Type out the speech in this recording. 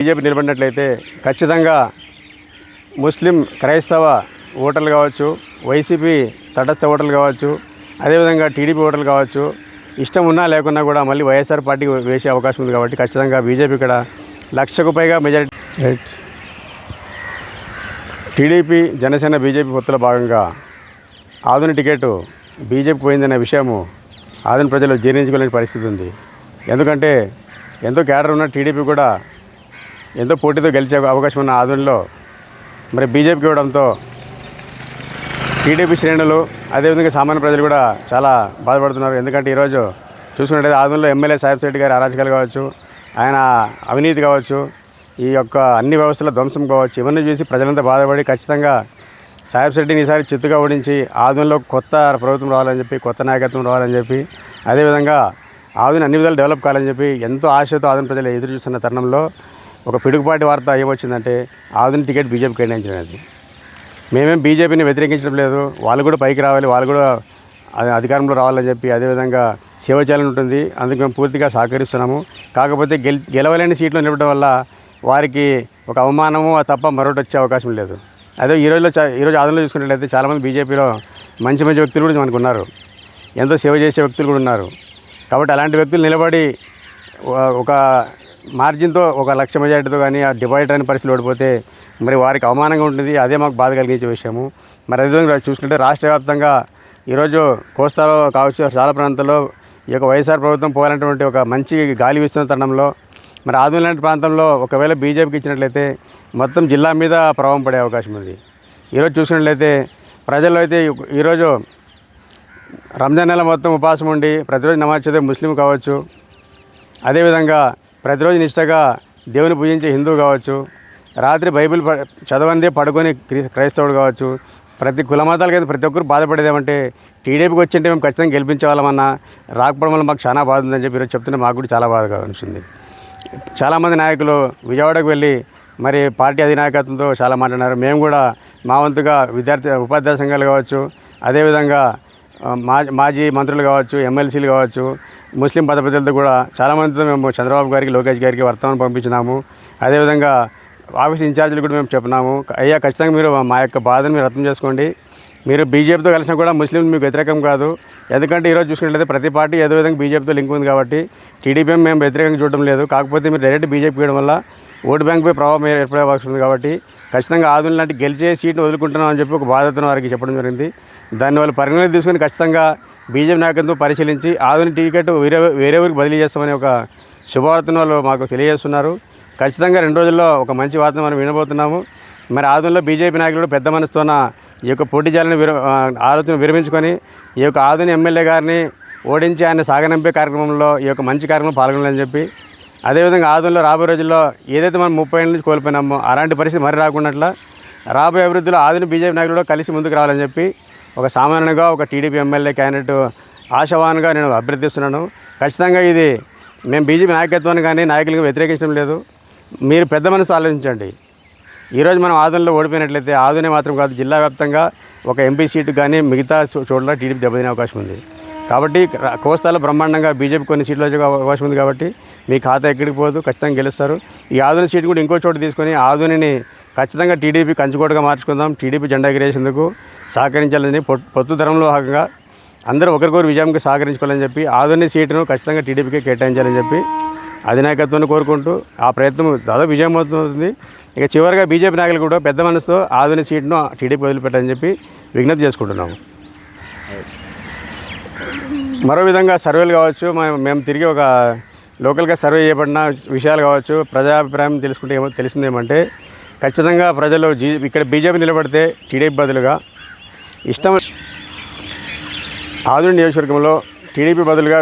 BJP నిలబడినట్లయితే ఖచ్చితంగా ముస్లిం క్రైస్తవ ఓటర్లు కావచ్చు వైసీపీ తటస్థ ఓటర్లు కావచ్చు అదేవిధంగా టీడీపీ ఓటర్లు కావచ్చు ఇష్టం ఉన్నా లేకున్నా కూడా మళ్ళీ వైఎస్ఆర్ పార్టీకి వేసే అవకాశం ఉంది కాబట్టి ఖచ్చితంగా బీజేపీ ఇక్కడ లక్షకు పైగా majority right TDP Janasena BJP పొత్తుల భాగంగా ఆధునిక టికెట్ బీజేపీ పోయిందనే విషయము ఆధునిక ప్రజలు జీర్ణించుకోలేని పరిస్థితి ఉంది. ఎందుకంటే ఎంతో క్యాడర్ ఉన్న టీడీపీ కూడా ఎంతో పోటీతో గెలిచే అవకాశం ఉన్న ఆధునిలో మరి బీజేపీకి ఇవ్వడంతో టీడీపీ శ్రేణులు అదేవిధంగా సామాన్య ప్రజలు కూడా చాలా బాధపడుతున్నారు. ఎందుకంటే ఈరోజు చూసుకున్నట్టయితే ఆధునిలో ఎమ్మెల్యే సాహెబ్ రెడ్డి గారి అరాచకాలు కావచ్చు ఆయన అవినీతి కావచ్చు ఈ యొక్క అన్ని వ్యవస్థల ధ్వంసం కావచ్చు ఇవన్నీ చూసి ప్రజలంతా బాధపడి ఖచ్చితంగా సాహెబ్ రెడ్డిని ఈసారి చిత్తుగా ఓడించి ఆధునలో కొత్త ప్రభుత్వం రావాలని చెప్పి కొత్త నాయకత్వం రావాలని చెప్పి అదేవిధంగా ఆధున అన్ని విధాలు డెవలప్ కావాలని చెప్పి ఎంతో ఆశతో ఆధున ప్రజలు ఎదురు చూస్తున్న తరుణంలో ఒక పిడుగుపాటి వార్త ఏమొచ్చిందంటే ఆధునిక టికెట్ బీజేపీ కేటాయించినది. మేమేం బీజేపీని వ్యతిరేకించడం లేదు. వాళ్ళు కూడా పైకి రావాలి. వాళ్ళు కూడా అధికారంలో రావాలని చెప్పి అదేవిధంగా సేవ చేయాలని ఉంటుంది. అందుకు మేము పూర్తిగా సహకరిస్తున్నాము. కాకపోతే గెల్ గెలవలేని సీట్లు నిలవడం వల్ల వారికి ఒక అవమానము తప్ప మరొకటి వచ్చే అవకాశం లేదు. అదే ఈ ఈరోజు ఆదంలో చూసుకున్నట్లయితే చాలామంది బీజేపీలో మంచి మంచి వ్యక్తులు కూడా మనకు ఉన్నారు. ఎంతో సేవ చేసే వ్యక్తులు కూడా ఉన్నారు. కాబట్టి అలాంటి వ్యక్తులు నిలబడి ఒక మార్జిన్తో ఒక లక్ష మెజార్టీతో కానీ ఆ డివైడర్ అనే పరిస్థితులు ఓడిపోతే మరి వారికి అవమానంగా ఉంటుంది. అదే మాకు బాధ కలిగించే విషయము. మరి అదేవిధంగా చూసుకుంటే రాష్ట్ర వ్యాప్తంగా ఈరోజు కోస్తాలో కావచ్చు చాలా ప్రాంతాల్లో ఈ యొక్క వైఎస్ఆర్ ప్రభుత్వం పోవాలన్నటువంటి ఒక మంచి గాలి వీస్తున్న తరుణంలో మరి ఆదిలాంటి లాంటి ప్రాంతంలో ఒకవేళ బీజేపీకి ఇచ్చినట్లయితే మొత్తం జిల్లా మీద ప్రభావం పడే అవకాశం ఉంది. ఈరోజు చూసినట్లయితే ప్రజలు అయితే ఈరోజు రంజాన్ నెల మొత్తం ఉపవాసం ఉండి ప్రతిరోజు నమాజ్ చదివే ముస్లిం కావచ్చు. అదేవిధంగా ప్రతిరోజు నిష్టగా దేవుని పూజించే హిందూ కావచ్చు రాత్రి బైబిల్ చదవందే పడుకొని క్రైస్తవుడు కావచ్చు ప్రతి కులమతాలు కదా అయితే ప్రతి ఒక్కరు బాధపడేది ఏమంటే టీడీపీకి వచ్చింటే మేము ఖచ్చితంగా గెలిపించే వాళ్ళమన్నా రాకపోవడం వల్ల మాకు చాలా బాధ ఉందని చెప్పి ఈరోజు చెప్తుంటే మాకు కూడా చాలా బాధగా అనిపిస్తుంది చాలామంది నాయకులు విజయవాడకు వెళ్ళి మరి పార్టీ అధినాయకత్వంతో చాలా మాట్లాడినారు. మేము కూడా మా వంతుగా విద్యార్థి ఉపాధ్యాయ సంఘాలు కావచ్చు అదేవిధంగా మాజీ మంత్రులు కావచ్చు ఎమ్మెల్సీలు కావచ్చు ముస్లిం పద పెద్దలతో కూడా చాలామందితో మేము చంద్రబాబు గారికి లోకేష్ గారికి వర్తమానం పంపించినాము. అదేవిధంగా ఆఫీస్ ఇన్ఛార్జీలు కూడా మేము చెప్పినాము. అయ్యా ఖచ్చితంగా మీరు మా యొక్క బాధను మీరు అర్థం చేసుకోండి. మీరు బీజేపీతో కలిసినా కూడా ముస్లిం మీకు వ్యతిరేకం కాదు. ఎందుకంటే ఈరోజు చూసుకున్నట్లయితే ప్రతి పార్టీ ఏదో విధంగా బీజేపీతో లింక్ ఉంది కాబట్టి టీడీపీ మేము వ్యతిరేకంగా చూడడం లేదు. కాకపోతే మీరు డైరెక్ట్ బీజేపీ వేయడం వల్ల ఓటు బ్యాంక్పై ప్రభావం ఏర్పడే అవకాశం ఉంది కాబట్టి ఖచ్చితంగా ఆదులు లాంటి గెలిచే సీట్ను వదులుకుంటున్నాం అని చెప్పి ఒక బాధ్యతను వారికి చెప్పడం జరిగింది. దాన్ని వాళ్ళు పరిగణలోకి తీసుకొని ఖచ్చితంగా బీజేపీ నాయకత్వం పరిశీలించి ఆధునిక టికెట్ వేరే వేరే ఊరికి బదిలీ చేస్తామని ఒక శుభవార్తను వాళ్ళు మాకు తెలియజేస్తున్నారు. ఖచ్చితంగా రెండు రోజుల్లో ఒక మంచి వార్త మనం వినబోతున్నాము. మరి ఆధునలో బీజేపీ నాయకులు పెద్ద మనసుతోన ఈ యొక్క పోటీ జాలని విర ఆలోచన విరమించుకొని ఈ యొక్క ఆధుని ఎమ్మెల్యే గారిని ఓడించి ఆయన సాగనంపే కార్యక్రమంలో ఈ యొక్క మంచి కార్యక్రమం పాల్గొనాలని చెప్పి అదేవిధంగా ఆదంలో రాబోయే రోజుల్లో ఏదైతే మనం ముప్పై ఏళ్ళ నుంచి కోల్పోయినామో అలాంటి పరిస్థితి మరి రాకుండా రాబోయే అభివృద్ధిలో ఆధునిక బీజేపీ నాయకులు కూడా కలిసి ముందుకు రావాలని చెప్పి ఒక సామాన్యంగా ఒక టీడీపీ ఎమ్మెల్యే క్యాండిడేట్ ఆశావాన్గా నేను అభ్యర్థిస్తున్నాను. ఖచ్చితంగా ఇది మేము బీజేపీ నాయకత్వాన్ని కానీ నాయకులకు వ్యతిరేకించడం లేదు. మీరు పెద్ద మనసు ఆలోచించండి. ఈరోజు మనం ఆదంలో ఓడిపోయినట్లయితే ఆదునే మాత్రం కాదు జిల్లా వ్యాప్తంగా ఒక ఎంపీ సీటు కానీ మిగతా చోట్ల టీడీపీ దెబ్బతినే అవకాశం ఉంది. కాబట్టి కోస్తాలో బ్రహ్మాండంగా బీజేపీ కొన్ని సీట్లు వచ్చే అవకాశం ఉంది కాబట్టి మీ ఖాతా ఎక్కడికి పోదు ఖచ్చితంగా గెలుస్తారు. ఈ ఆధుని సీట్ కూడా ఇంకో చోటు తీసుకొని ఆధునిని ఖచ్చితంగా టీడీపీ కంచుకోటగా మార్చుకుందాం. టీడీపీ జెండా ఎగిరేసేందుకు సహకరించాలని పొత్తు ధరంలో భాగంగా అందరూ ఒకరికొకరు విజయంకి సహకరించుకోవాలని చెప్పి ఆధుని సీటును ఖచ్చితంగా టీడీపీకి కేటాయించాలని చెప్పి అధినాయకత్వాన్ని కోరుకుంటూ ఆ ప్రయత్నం దాదాపు విజయం అవుతుంది. ఇక చివరిగా బీజేపీ నాయకులు కూడా పెద్ద మనసుతో ఆధునిక సీట్ను టీడీపీ వదిలిపెట్టని చెప్పి విజ్ఞప్తి చేసుకుంటున్నాము. మరో విధంగా సర్వేలు కావచ్చు మనం మేము తిరిగి ఒక లోకల్గా సర్వే చేయబడిన విషయాలు కావచ్చు ప్రజాభిప్రాయం తెలుసుకుంటే ఏమో తెలిసింది ఏమంటే ఖచ్చితంగా ప్రజలు జీ ఇక్కడ బీజేపీ నిలబడితే టీడీపీ బదులుగా ఇష్టం ఆధునిక నియోజకవర్గంలో టీడీపీ బదులుగా